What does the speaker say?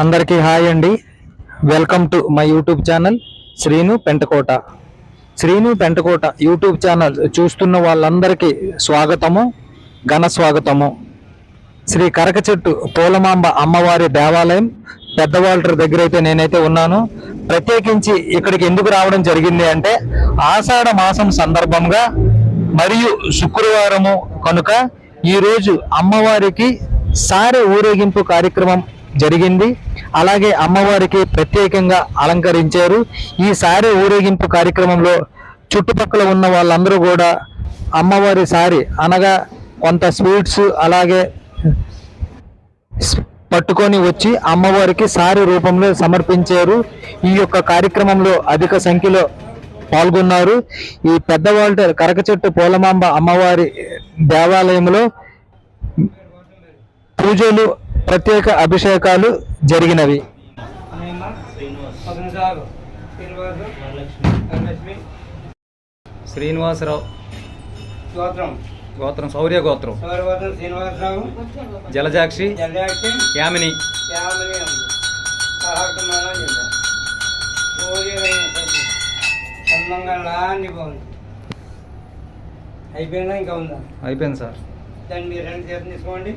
అందరికీ హాయ్ అండి. Welcome to my YouTube channel Srinu Pentakota Srinu Pentakota YouTube channel చూస్తున్న వాళ్ళందరికీ స్వాగతము ఘన స్వాగతము. శ్రీ కరక చెట్టు పూలమాంబ అమ్మవారి దేవాలయం పెద్దవాళ్ళ దగ్గర అయితే నేనైతే ఉన్నాను. ప్రత్యేకించి ఇక్కడికి ఎందుకు రావడం జరిగింది అంటే ఆషాఢ మాసం సందర్భంగా మరియు శుక్రవారము కనుక ఈరోజు అమ్మవారికి సారె ఊరేగింపు కార్యక్రమం జరిగింది. అలాగే అమ్మవారికి ప్రత్యేకంగా అలంకరించారు. ఈ సారీ ఊరేగింపు కార్యక్రమంలో చుట్టుపక్కల ఉన్న వాళ్ళందరూ కూడా అమ్మవారి సారి అనగా కొంత స్వీట్స్ అలాగే పట్టుకొని వచ్చి అమ్మవారికి సారీ రూపంలో సమర్పించారు. ఈ యొక్క కార్యక్రమంలో అధిక సంఖ్యలో పాల్గొన్నారు. ఈ పెద్దవాళ్ళ కరక చెట్టు అమ్మవారి దేవాలయంలో పూజలు ప్రత్యేక అభిషేకాలు జరిగినవి. శ్రీనివాసరావు. గోత్రం. గోత్రం శౌర్య గోత్రం. సౌరవర్ధన్ శ్రీనివాసరావు. జలజాక్షి యామిని. అయిపోయిందా ఇంకా ఉందా? అయిపోయింది సార్. దాన్ని మీరు రెండు చేతులు తీసుకోండి.